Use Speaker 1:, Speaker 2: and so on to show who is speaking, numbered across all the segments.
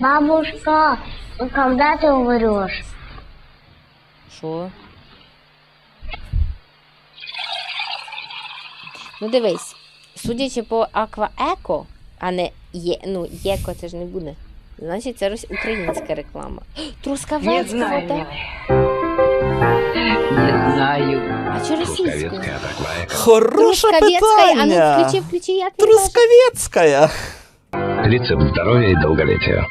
Speaker 1: Бабушка, ну когда ты умрешь?
Speaker 2: Що? Ну дивись, судячи по акваеко, а не є, ну, єко це ж не буде. Значить, це рос- українська реклама.
Speaker 3: Не
Speaker 2: Трускавецька вода.
Speaker 3: Не знаю.
Speaker 2: А чи російською?
Speaker 4: Такая.
Speaker 5: Хороше
Speaker 2: Трускавецька, а ну
Speaker 5: питання.
Speaker 2: включи, включи, як ти кажеш?
Speaker 5: Трускавецька.
Speaker 4: Рецепт здоровья и долголетия.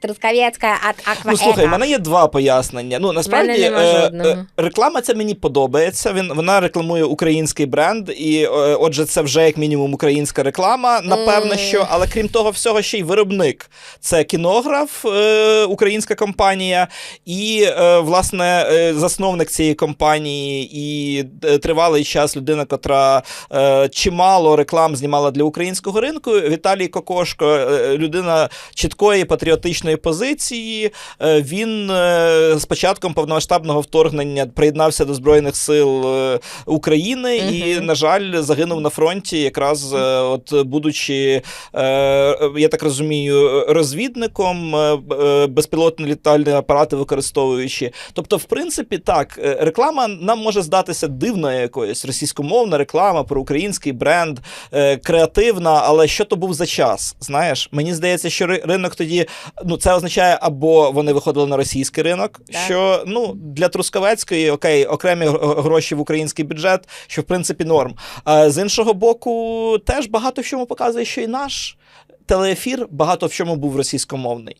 Speaker 2: Трускавецька от.
Speaker 5: Ну слухай, в мене є два пояснення. Ну насправді е, е, реклама ця мені подобається. Він вона рекламує український бренд, і е, отже, це вже як мінімум українська реклама. Напевне,
Speaker 2: Мм.
Speaker 5: що, але крім того всього, ще й виробник. Це кінограф, е, українська компанія, і е, власне е, засновник цієї компанії, і е, тривалий час людина, котра е, чимало реклам знімала для українського ринку. Віталій Кокошко, е, людина чіткої патріотичної позиції. Е, Він е, з початком повномасштабного вторгнення приєднався до Збройних сил е, України і, на жаль, загинув на фронті, якраз от будучи, я так розумію, розвідником, безпілотні літальні апарати використовуючи. Тобто, в принципі, так, реклама нам може здатися дивною якоюсь російськомовна реклама про український бренд, креативна, але що то був за час? Знаєш, мені здається, що ринок тоді, ну це означає, або вони виходили на російський ринок,
Speaker 2: Так.
Speaker 5: що ну для Трускавецької окей, окремі гроші в український бюджет, що в принципі норм. А з іншого боку, теж багато в чому показує, що і наш телеефір багато в чому був російськомовний.